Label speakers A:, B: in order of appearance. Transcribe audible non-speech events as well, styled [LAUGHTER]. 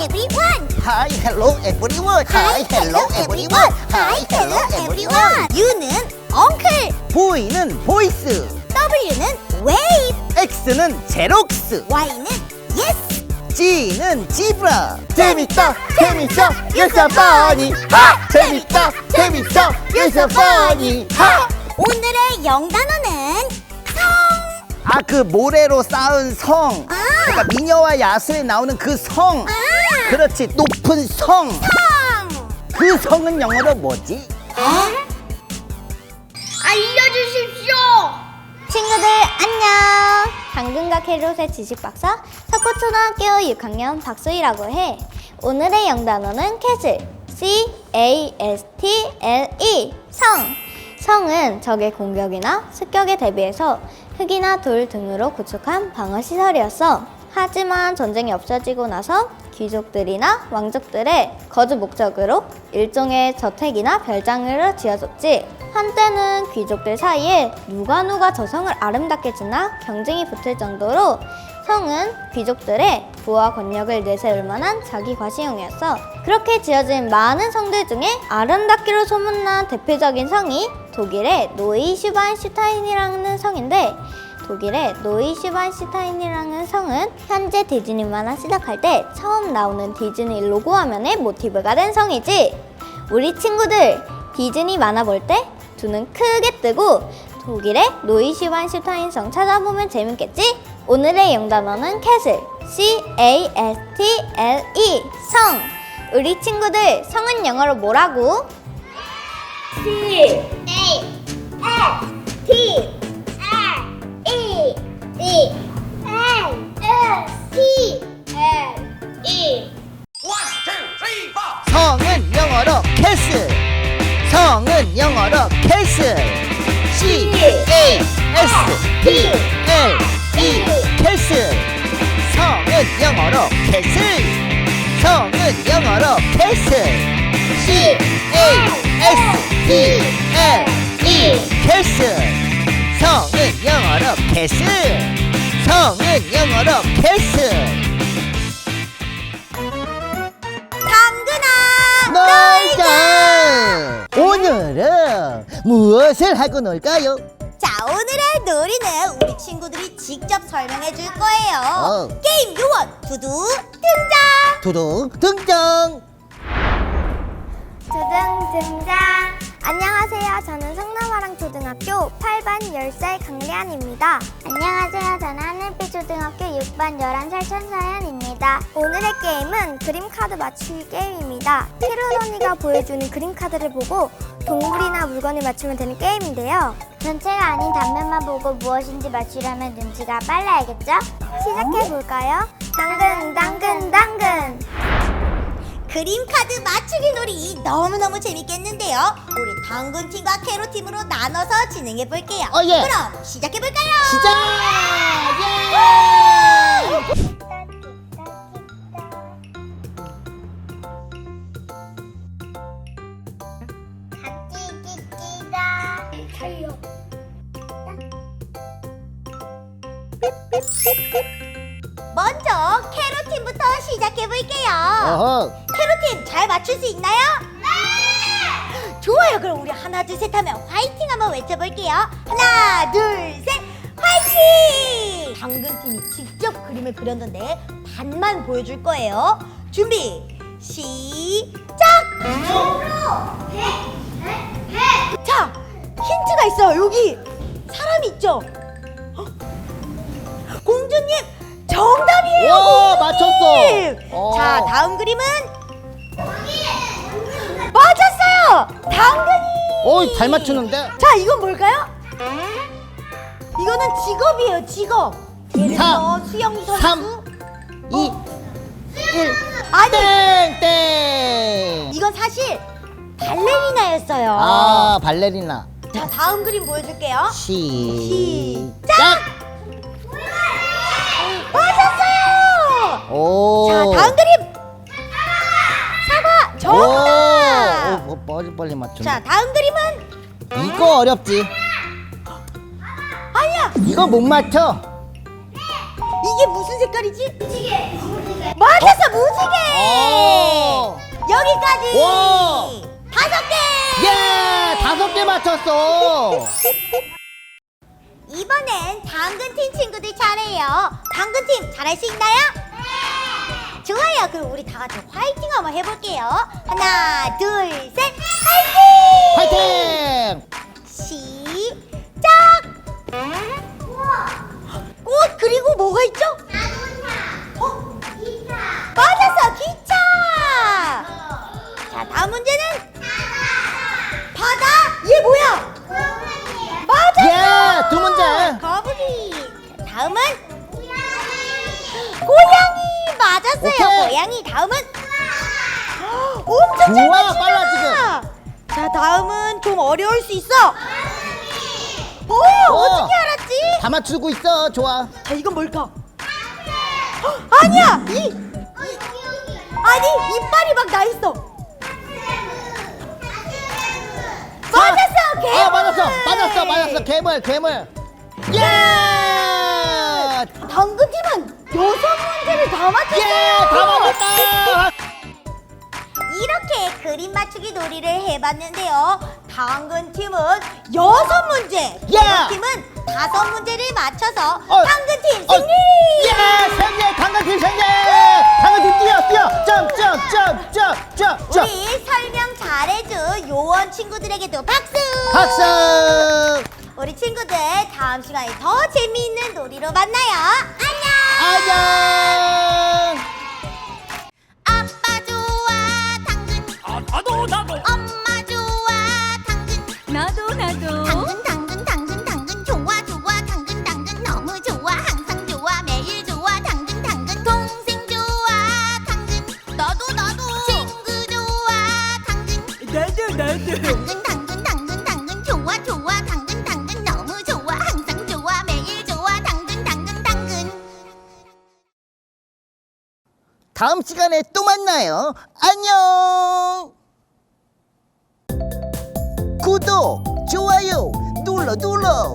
A: everyone.
B: Hi, hello everyone. Hi, hello everyone. Hi, hello everyone.
A: U는 uncle.
B: 보이는 보이스.
A: W는 wave.
B: X는 제록스.
A: Y는 yes.
B: G는 지브라. 재밌다, 재밌어, you're so funny. 하! 재밌다, 재밌어, you're so funny. 하!
A: 오늘의 영단어는 성.
B: 아, 그 모래로 쌓은 성.
A: 아.
B: 그러니까 미녀와 야수에 나오는 그 성.
A: 아.
B: 그렇지, 높은 성.
A: 성.
B: 그 성은 영어로 뭐지?
A: 알려주십시오.
C: 친구들 안녕! 당근과 캐롯의 지식박사 석고초등학교 6학년 박소희라고 해. 오늘의 영단어는 캐슬 C A S T L E 성. 성은 적의 공격이나 습격에 대비해서 흙이나 돌 등으로 구축한 방어 시설이었어. 하지만 전쟁이 없어지고 나서 귀족들이나 왕족들의 거주 목적으로 일종의 저택이나 별장으로 지어졌지. 한때는 귀족들 사이에 누가 누가 저 성을 아름답게 짓나 경쟁이 붙을 정도로 성은 귀족들의 부와 권력을 내세울 만한 자기 과시용이었어. 그렇게 지어진 많은 성들 중에 아름답기로 소문난 대표적인 성이 독일의 노이슈반슈타인이라는 성인데 독일의 노이슈반슈타인이라는 성은 현재 디즈니 만화 시작할 때 처음 나오는 디즈니 로고 화면의 모티브가 된 성이지. 우리 친구들 디즈니 만화 볼 때 두 눈 크게 뜨고 독일의 노이슈반슈타인 성 찾아보면 재밌겠지? 오늘의 영단어는 캐슬 C A S T L E 성. 우리 친구들 성은 영어로 뭐라고?
A: C A S T E E N S T L E
B: 성은 영어로 캐슬. 성은 영어로 캐슬. C A S T 영어로 캐슬. 성은 영어로 캐슬.
A: 당근아
B: 놀자! 오늘은 무엇을 하고 놀까요?
A: 자 오늘의 놀이는 우리 친구들이 직접 설명해 줄 거예요
B: 어.
A: 게임 요원 두두 등장
B: 두둥 등장!
C: 두둥 등장. 안녕하세요. 저는 성남아랑 초등학교 8반 10살 강리안입니다. 안녕하세요. 저는 하늘빛 초등학교 6반 11살 천서연입니다. 오늘의 게임은 그림 카드 맞추기 게임입니다. 캐롤 언니가 보여주는 그림 카드를 보고 동물이나 물건을 맞추면 되는 게임인데요. 전체가 아닌 단면만 보고 무엇인지 맞추려면 눈치가 빨라야겠죠? 시작해 볼까요? 당근, 당근, 당근.
A: 그림 카드 맞추기 놀이 너무너무 재밌겠는데요 우리 당근팀과 캐로팀으로 나눠서 진행해 볼게요
B: 어, 예.
A: 그럼 시작해 볼까요
B: 시작!
A: 먼저 캐로팀부터 시작해 볼게요
B: 어허,
A: 캐로팀 잘 맞출 수 있나요? 네! 좋아요. 그럼 우리 하나 둘 셋 하면 화이팅 한번 외쳐볼게요. 하나 둘 셋 화이팅! 당근팀이 직접 그림을 그렸는데 반만 보여줄 거예요. 준비 시작! 자 힌트가 있어요. 여기 사람 있죠? 정답이에요.
B: 와! 맞췄어. 어.
A: 자 다음 그림은 맞았어요. 당근이.
B: 어이, 잘 맞추는데?
A: 자 이건 뭘까요? 이거는 직업이에요. 직업. 예를
B: 사,
A: 들어 수영 선수.
B: 삼, 2, 1,
A: 아니
B: 땡! 땡!
A: 이건 사실 발레리나였어요.
B: 아, 발레리나.
A: 자 다음 그림 보여줄게요.
B: 시작!
A: 맞았
B: 오.
A: 자 다음 그림. 사과 정답.
B: 오, 오, 빨리 빨리 맞추네.
A: 자 다음 그림은
B: 이거 어렵지.
A: 아니야.
B: 이거 못 맞춰.
A: 이게 무슨 색깔이지? 맞았어 무지개.
B: 오.
A: 여기까지.
B: 오.
A: 다섯 개.
B: 예! 다섯 개 맞췄어! [LAUGHS]
A: 이번엔 당근팀 친구들 차례예요. 당근팀 잘할 수 있나요? 네. 좋아요. 그럼 우리 다 같이 화이팅 한번 해볼게요. 하나, 둘, 셋, 화이팅!
B: 화이팅!
A: 시작! 꽃 그리고 뭐가 있죠? 어? 기차. 맞았어, 기차. 자, 다음 문제는 바다. 얘 뭐야? 맞았어.
B: 예, 두 문제.
A: 거북이. 자, 다음은 고양이. 맞았어요.
B: 오케이.
A: 고양이. 다음은 엄청 잘
B: 좋아,
A: 맞추잖아.
B: 빨라,
A: 자, 다음은 좀 어려울 수 있어. 오,
B: 어.
A: 어떻게 알았지?
B: 다 맞추고 있어. 좋아.
A: 자, 이건 뭘까? 헉, 아니야, 이 아니 이빨이 막 나 있어. 맞았어, 괴물.
B: 아, 맞았어. 맞았어. 맞았어. 괴물, 괴물. 예!
A: 당근팀은 여섯 문제를 다 맞췄어요.
B: 예! 다 맞았다!
A: 이렇게 그림 맞추기 놀이를 해봤는데요. 당근 팀은 여섯 문제,
B: 야!
A: 팀은 다섯 문제를 맞춰서
B: 어.
A: 당근 팀
B: 어,
A: 승리!
B: 예! 생일! 당근팀 생일! 당근팀 뛰어, 뛰어! 점, 점, 점, 점, 점, 점!
A: 우리 설명 잘해준 요원 친구들에게도 박수!
B: 박수!
A: 우리 친구들 다음 시간에 더 재미있는 놀이로 만나요. 안녕!
B: 안녕!
A: 아빠 좋아 당근.
D: 아, 나도 나도.
A: 엄마 좋아 당근.
D: 나도 나도.
A: 당근 당근 당근 당근. 좋아 좋아 당근 당근. 너무 좋아 항상 좋아 매일 좋아. 당근 당근. 동생 좋아 당근. 너도 나도. 친구 좋아 당근.
D: 나도 나도
B: 다음 시간에 또 만나요. 안녕! 구독, 좋아요 눌러 눌러